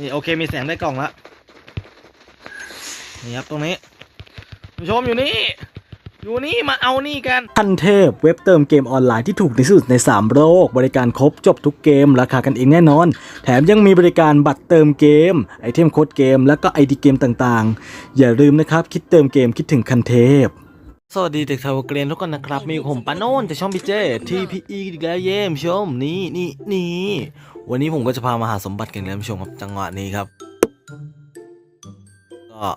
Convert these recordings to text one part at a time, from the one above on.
นี่โอเคมีแสงได้กล่องละนี่ครับตรงนี้ผู้ชมอยู่นี่อยู่นี่มาเอานี่กันทันเทพเว็บเติมเกมออนไลน์ที่ถูกที่สุดใน 3 โลก บริการครบจบทุกเกม ราคากันเองแน่นอน แถมยังมีบริการบัตรเติมเกม ไอเทมโค้ดเกม แล้วก็ไอดีเกมต่างๆ อย่าลืมนะครับ คิดเติมเกมคิดถึงคันเทพ สวัสดีเด็กชาวเกรียนทุกคนนะครับ มีผมปาโนนจากช่องพีเจทีพีอีอีกแล้วเยี่ยมชมนี่นี่นี่วันนี้ผมก็จะพามาหาสมบัติกันแล้วผู้ชมครับจังหวะนี้ครับ ก็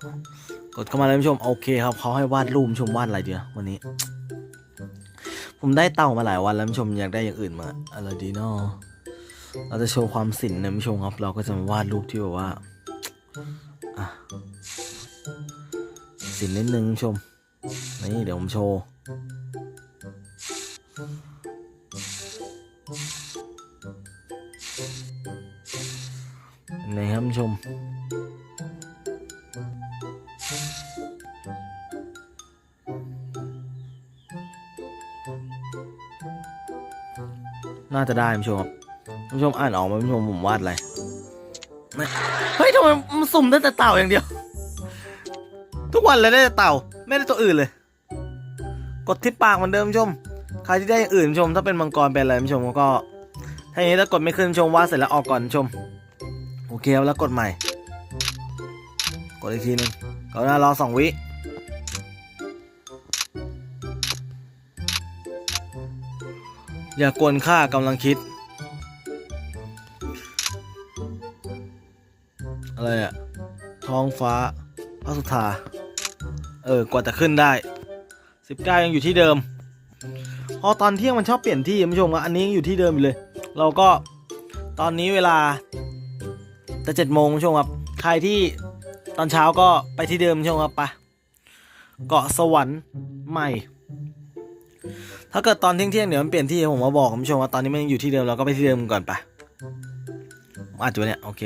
กดเข้ามาแล้วผู้ชมโอเคครับเขาให้วาดรูปผู้ชมวาดอะไรดีนะวันนี้ ผมได้เต่ามาหลายวันแล้วผู้ชมอยากได้อย่างอื่นมาอะไรดีเนาะเราจะโชว์ความสินนะผู้ชมครับ เราก็จะมาวาดรูปที่แบบว่าอะสินนิดนึงผู้ชม นี่เดี๋ยวผมโชว์นี่ครับผู้ชม น่าจะได้ผู้ชมครับผู้ชมอ่านออกไหมผู้ชมผมวาดอะไร เฮ้ยทำไมมันสุ่มได้แต่เต่าอย่างเดียว ทุกวันเลยได้แต่เต่า ไม่ได้ตัวอื่นเลย กดที่ปากเหมือนเดิมชม ใครที่ได้อย่างอื่นชม ถ้าเป็นมังกรเป็นอะไรชมก็ถ้าอย่างนี้ถ้ากดไม่ขึ้นชมวาดเสร็จแล้วออกก่อนชม โอเคแล้วกดใหม่ กดอีกทีหนึงก็น่ารอสองวิอย่ากวนค่ากำลังคิด อะไรอะท้องฟ้าพระสุธา เออกว่าจะขึ้นได้ 19 ยังอยู่ที่เดิม พอตอนเที่ยงมันชอบเปลี่ยนที่คุณผู้ชมว่าอันนี้ยังอยู่ที่เดิมอยู่เลย เราก็ตอนนี้เวลาจะเจ็ดโมงคุณผู้ชมครับ ใครที่ตอนเช้าก็ไปที่เดิมคุณผู้ชมครับไปเกาะสวรรค์ใหม่ ถ้าเกิดตอนเที่ยงเที่ยงเดี๋ยวมันเปลี่ยนที่ผมมาบอกคุณผู้ชมว่าตอนนี้มันยังอยู่ที่เดิมเราก็ไปที่เดิมก่อนไปอาจจะเนี่ยโอเค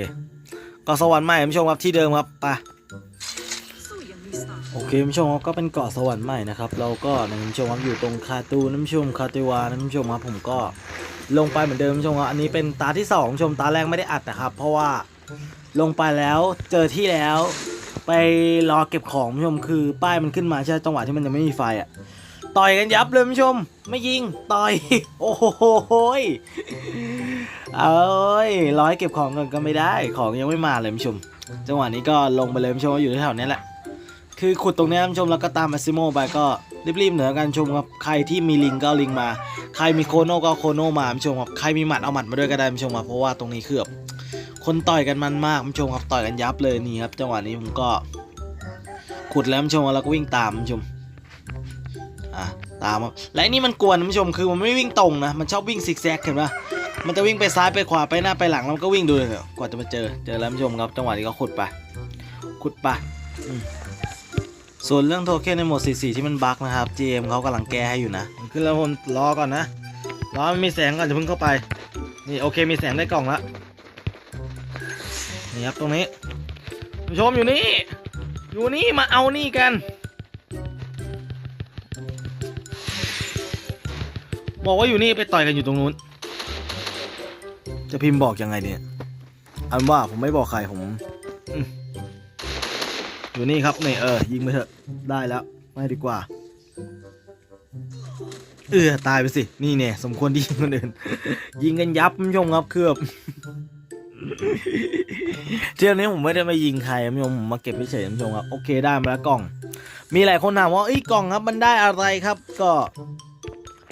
เกาะสวรรค์ใหม่คุณผู้ชมครับที่เดิมครับไป โอเคคุณผู้ชมครับก็เป็นเกาะสวรรค์ใหม่นะครับ เราก็นะคุณผู้ชมครับอยู่ตรงคาตูน้ำผู้ชมคาติวานะคุณผู้ชมครับผมก็ลงไปเหมือนเดิมคุณผู้ชมครับอันนี้เป็นตาที่สองผู้ชมตาแรกไม่ได้อัดนะครับ เพราะว่าลงไปแล้วเจอที่แล้ว ไปรอเก็บของคุณผู้ชมคือป้ายมันขึ้นมาใช่จังหวะที่มันยังไม่มีไฟอะต่อยกันยับเลยคุณผู้ชม ไม่ยิงต่อยโอ้โหยเอ้ยร้อยเก็บของกันก็ไม่ได้ของยังไม่มาเลยคุณผู้ชม จังหวะนี้ก็ลงไปเลยคุณผู้ชมอยู่แถวๆนี้แหละ คือขุดตรงนี้ยคุณผู้ชมแล้วก็ตามมาซิโมไปก็รีบๆเหนือกันชมครับใครที่มีลิงก็เอาลิงมา ใครมีโคโน่ก็เอาโคโน่มาคุณผู้ชมครับใครมีหมัดเอาหมัดมาด้วยก็ได้คุณผู้ชมครับเพราะว่าตรงนี้คือแบบคนต่อยกันมันมากคุณผู้ชมครับต่อยกันยับเลยนี่ครับจังหวะนี้ผมก็ ขุดแล้วคุณผู้ชมแล้วก็วิ่งตามคุณผู้ชมอะตามครับและนี่มันกวนคุณผู้ชมคือมันไม่วิ่งตรงนะมันชอบวิ่งซิกแซกเห็นปะมันจะวิ่งไปซ้ายไปขวาไปหน้าไปหลังแล้วก็วิ่งดูเลยกว่าจะมาเจอเจอแล้วคุณผู้ชมครับจังหวะนี้ก็ขุดไปขุดไป ส่วนเรื่องโทเค็นในโหมด 44 ที่มันบั๊กนะครับ GM เขากำลังแก้ให้อยู่นะ ขึ้นแล้วคนรอก่อนนะ รอมันมีแสงก่อนจะเพิ่งเข้าไป นี่โอเคมีแสงได้กล่องละนี่ครับตรงนี้ผู้ชมอยู่นี่ อยู่นี่มาเอานี่กัน บอกว่าอยู่นี่ไปต่อยกันอยู่ตรงนู้น จะพิมพ์บอกยังไงเนี่ย อันว่าผมไม่บอกใครผม อยู่นี่ครับนี่เออยิงไปเถอะได้แล้วไม่ดีกว่า เออตายไปสินี่เนี่ยสมควรที่ยิงคนอื่น ยิงกันยับคุณผู้ชมครับเคือบเที่ยวนี้ผมไม่ได้มายิงใครคุณผู้ชมผมมาเก็บเฉยๆคุณผู้ชมครับโอเคได้มาแล้วกล่อง มีหลายคนถามว่าเอ้กล่องครับมันได้อะไรครับ ก็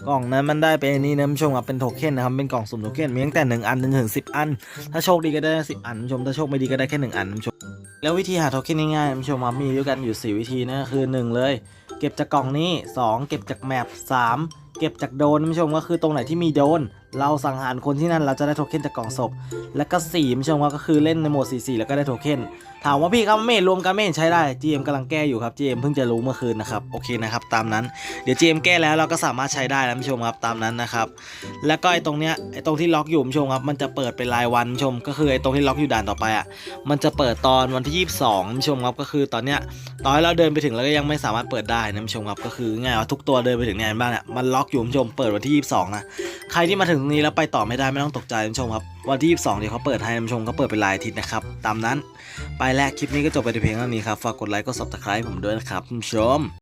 กล่องนั้นมันได้เป็นนนี้นะผู้ชมครับเป็นโทเค็นนะครับเป็นกล่องสุ่มโทเค็นมีตั้งแต่หนึ่งอันจนถึงสิบอัน ถ้าโชคดีก็ได้สิบอันผู้ชมถ้าโชคไม่ดีก็ได้แค่หนึ่งอันผู้ชม แล้ววิธีหาโทเค็นง่ายๆผู้ชมครับมีด้วยกันอยู่ 4 วิธีนะคือ 1 เลย เก็บจากกล่องนี้ 2 เก็บจากแมป3เก็บจากโดนผู้ชมก็คือตรงไหนที่มีโดนเราสังหารคนที่นั่นเราจะได้โทเค็นจากกล่องศพ และก็4คุณผู้ชมครับก็คือเล่นในโหมด 44 แล้วก็ได้โทเค็นถามว่าพี่ครับเมทรวมกันไม่เห็นใช้ได้ GM กำลังแก้อยู่ครับ GM เพิ่งจะรู้เมื่อคืนนะครับโอเคนะครับตามนั้นเดี๋ยว GM แก้แล้วเราก็สามารถใช้ได้แล้วคุณผู้ชมครับตามนั้นนะครับแล้วก็ไอ้ตรงเนี้ยไอ้ตรงที่ล็อกอยู่ผู้ชมครับมันจะเปิดเป็นรายวันผู้ชม ก็คือไอ้ตรงที่ล็อกอยู่ด่านต่อไปอะมันจะเปิดตอนวันที่ 22คุณผู้ชมครับก็คือตอนเนี้ยตอนที่เราเดินไปถึงแล้วก็ยังไม่สามารถเปิดได้นะผู้ชมครับก็คือง่ายว่าทุกตัวเดินไปถึงเนี่ยบ้านเนี่ยมันล็อกอยู่ผู้ชมเปิดวันที่ 22นะใครที่มาถึงถึงตรงนี้แล้วไปต่อไม่ได้ไม่ต้องตกใจท่านผู้ชมครับ วันที่ 22 เดี๋ยวเขาเปิดให้ท่านผู้ชมเขาเปิดเป็นรายอาทิตย์นะครับ ตามนั้น ไปแล้วคลิปนี้ก็จบไปในเพียงเท่านี้ครับ ฝากกดไลค์กดซับสไคร b e ผมด้วยนะครับท่านผู้ชม